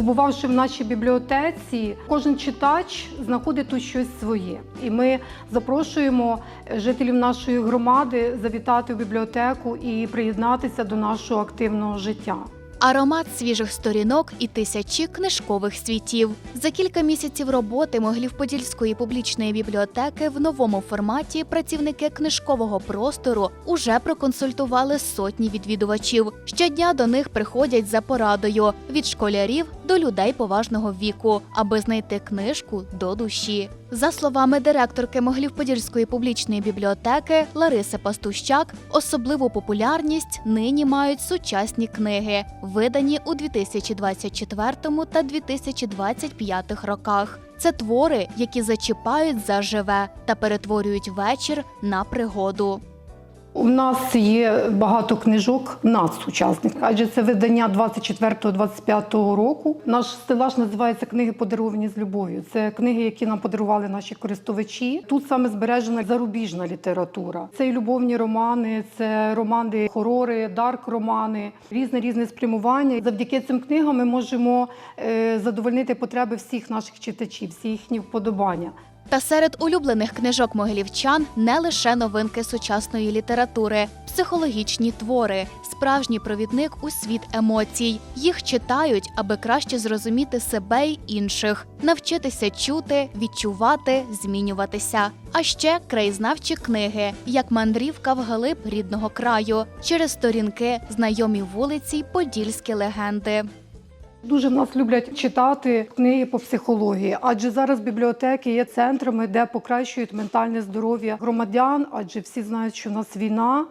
Побувавши в нашій бібліотеці, кожен читач знаходить тут щось своє. І ми запрошуємо жителів нашої громади завітати в бібліотеку і приєднатися до нашого активного життя. Аромат свіжих сторінок і тисячі книжкових світів. За кілька місяців роботи Могилів-Подільської публічної бібліотеки в новому форматі працівники книжкового простору уже проконсультували сотні відвідувачів. Щодня до них приходять за порадою від школярів до людей поважного віку, аби знайти книжку до душі. За словами директорки Могилів-Подільської публічної бібліотеки Лариси Пастущак, особливу популярність нині мають сучасні книги, видані у 2024 та 2025 роках. Це твори, які зачіпають за живе та перетворюють вечір на пригоду. У нас є багато книжок надсучасних, адже це видання 24-25 року. Наш стелаж називається Книги подаровані з любов'ю. Це книги, які нам подарували наші користувачі. Тут саме збережена зарубіжна література. Це і любовні романи, це романи, хорори, дарк-романи, різне різне спрямування. Завдяки цим книгам ми можемо е, задовольнити потреби всіх наших читачів, всі їхні вподобання. Та серед улюблених книжок могилівчан не лише новинки сучасної літератури, психологічні твори, справжній провідник у світ емоцій. Їх читають, аби краще зрозуміти себе й інших, навчитися чути, відчувати, змінюватися. А ще краєзнавчі книги, як мандрівка вглиб рідного краю, через сторінки, знайомі вулиці, подільські легенди. Дуже в нас люблять читати книги по психології, адже зараз бібліотеки є центрами, де покращують ментальне здоров'я громадян, адже всі знають, що в нас війна.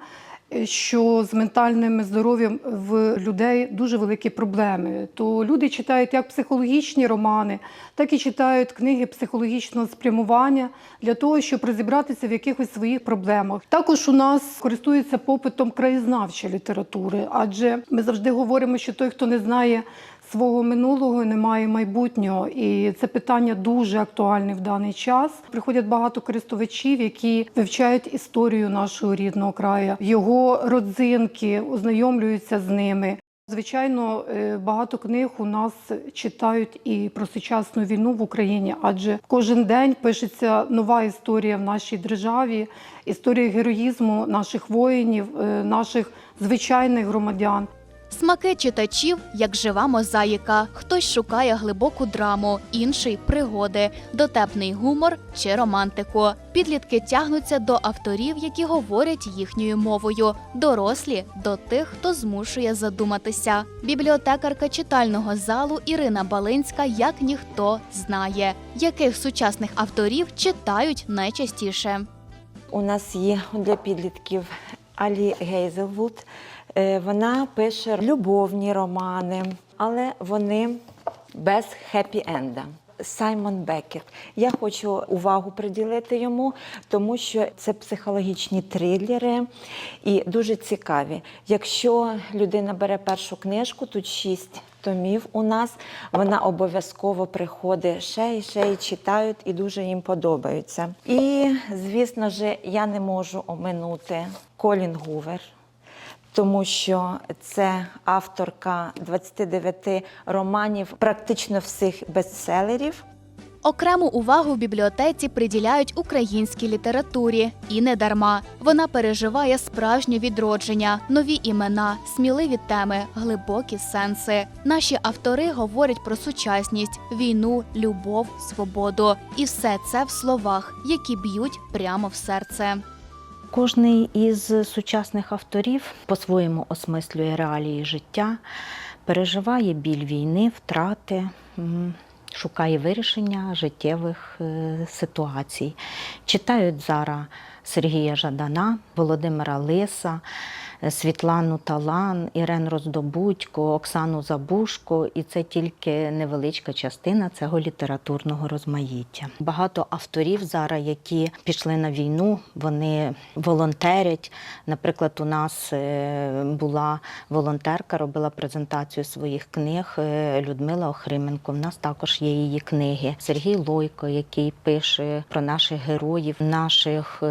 е, Що з ментальним здоров'ям в людей дуже великі проблеми. То люди читають як психологічні романи, так і читають книги психологічного спрямування для того, щоб розібратися в якихось своїх проблемах. Також у нас користується попитом краєзнавча літератури, адже ми завжди говоримо, що той, хто не знає свого минулого, немає майбутнього. І це питання дуже актуальне в даний час. Приходять багато користувачів, які вивчають історію нашого рідного краю, його родзинки, ознайомлюються з ними. Звичайно, е, багато книг у нас читають і про сучасну війну в Україні, адже кожен день пишеться нова історія в нашій державі, історія героїзму наших воїнів, е, наших звичайних громадян. Смаки читачів як жива мозаїка. Хтось шукає глибоку драму, інший пригоди, дотепний гумор чи романтику. Підлітки тягнуться до авторів, які говорять їхньою мовою, дорослі до тих, хто змушує задуматися. Бібліотекарка читального залу Ірина Балинська як ніхто знає, яких сучасних авторів читають найчастіше. У нас є для підлітків Алі Гейзелвуд. Е, Вона пише любовні романи, але вони без хеппі-енда. Саймон Бекет. Я хочу увагу приділити йому, тому що це психологічні трилери і дуже цікаві. Якщо людина бере першу книжку, тут шість томів у нас, вона обов'язково приходить ще і ще і читають, і дуже їм подобаються. І, звісно ж, я не можу оминути Колін Гувер тому що це авторка 29 романів, практично всіх бестселерів. Окрему увагу в бібліотеці приділяють українській літературі, і не дарма. Вона переживає справжнє відродження, нові імена, сміливі теми, глибокі сенси. Наші автори говорять про сучасність, війну, любов, свободу. І все це в словах, які б'ють прямо в серце. Кожний із сучасних авторів по-своєму осмислює реалії життя, переживає біль війни, втрати, шукає вирішення життєвих е, ситуацій. Читають зараз Сергія Жадана, Володимира Лиса, Світлану Талан, Ірен Роздобудько, Оксану Забушко, і це тільки невеличка частина цього літературного розмаїття. Багато авторів зараз, які пішли на війну, вони волонтерять. Наприклад, у нас е, була волонтерка, робила презентацію своїх книг е, Людмила Охрименко. У нас також є її книги. Сергій Лойко, який пише про наших героїв, наших.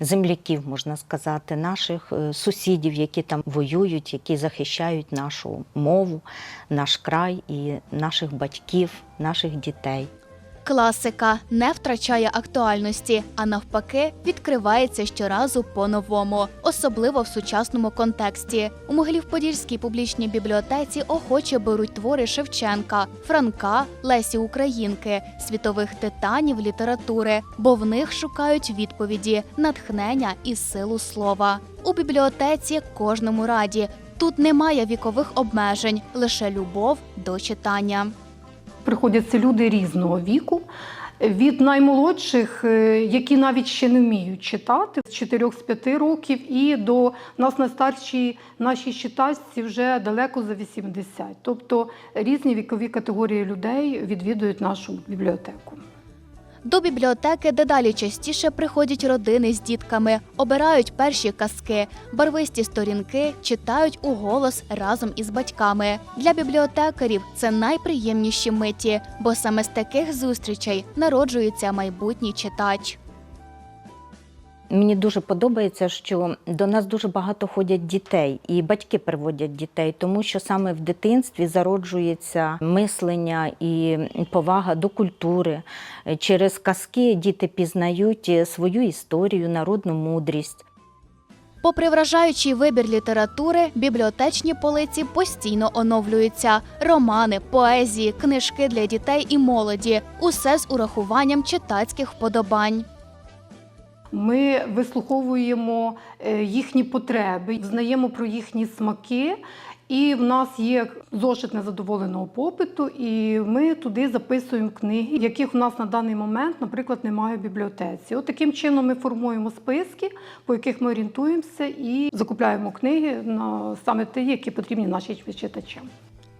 Земляків, можна сказати, наших е, сусідів, які там воюють, які захищають нашу мову, наш край і наших батьків, наших дітей. Класика не втрачає актуальності, а навпаки, відкривається щоразу по-новому, особливо в сучасному контексті. У Могилів-Подільській публічній бібліотеці охоче беруть твори Шевченка, Франка, Лесі Українки, світових титанів літератури, бо в них шукають відповіді, натхнення і силу слова. У бібліотеці кожному раді. Тут немає вікових обмежень, лише любов до читання. Приходять це люди різного віку. Від наймолодших, е, які навіть ще не вміють читати, з 4-5 років, і до нас найстарші наші читачці вже далеко за 80. Тобто різні вікові категорії людей відвідують нашу бібліотеку. До бібліотеки дедалі частіше приходять родини з дітками, обирають перші казки, барвисті сторінки, читають у голос разом із батьками. Для бібліотекарів це найприємніші миті, бо саме з таких зустрічей народжується майбутній читач. Мені дуже подобається, що до нас дуже багато ходять дітей, і батьки приводять дітей, тому що саме в дитинстві зароджується мислення і повага до культури. Через казки діти пізнають свою історію, народну мудрість. Попри вражаючий вибір літератури, бібліотечні полиці постійно оновлюються: романи, поезії, книжки для дітей і молоді усе з урахуванням читацьких вподобань. Ми вислуховуємо е, їхні потреби, знаємо про їхні смаки. І в нас є зошит незадоволеного попиту, і ми туди записуємо книги, яких у нас на даний момент, наприклад, немає в бібліотеці. От таким чином ми формуємо списки, по яких ми орієнтуємося, і закупляємо книги на саме ті, які потрібні нашим читачам.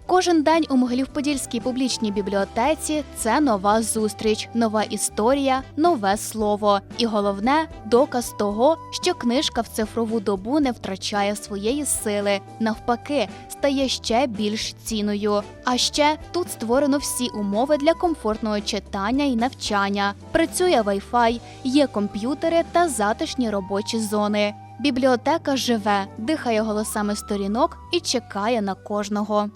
Кожен день у Могилів-Подільській публічній бібліотеці це нова зустріч, нова історія, нове слово. І головне доказ того, що книжка в цифрову добу не втрачає своєї сили, навпаки, стає ще більш цінною. А ще тут створено всі умови для комфортного читання і навчання. Працює Wi-Fi, є комп'ютери та затишні робочі зони. Бібліотека живе, дихає голосами сторінок і чекає на кожного.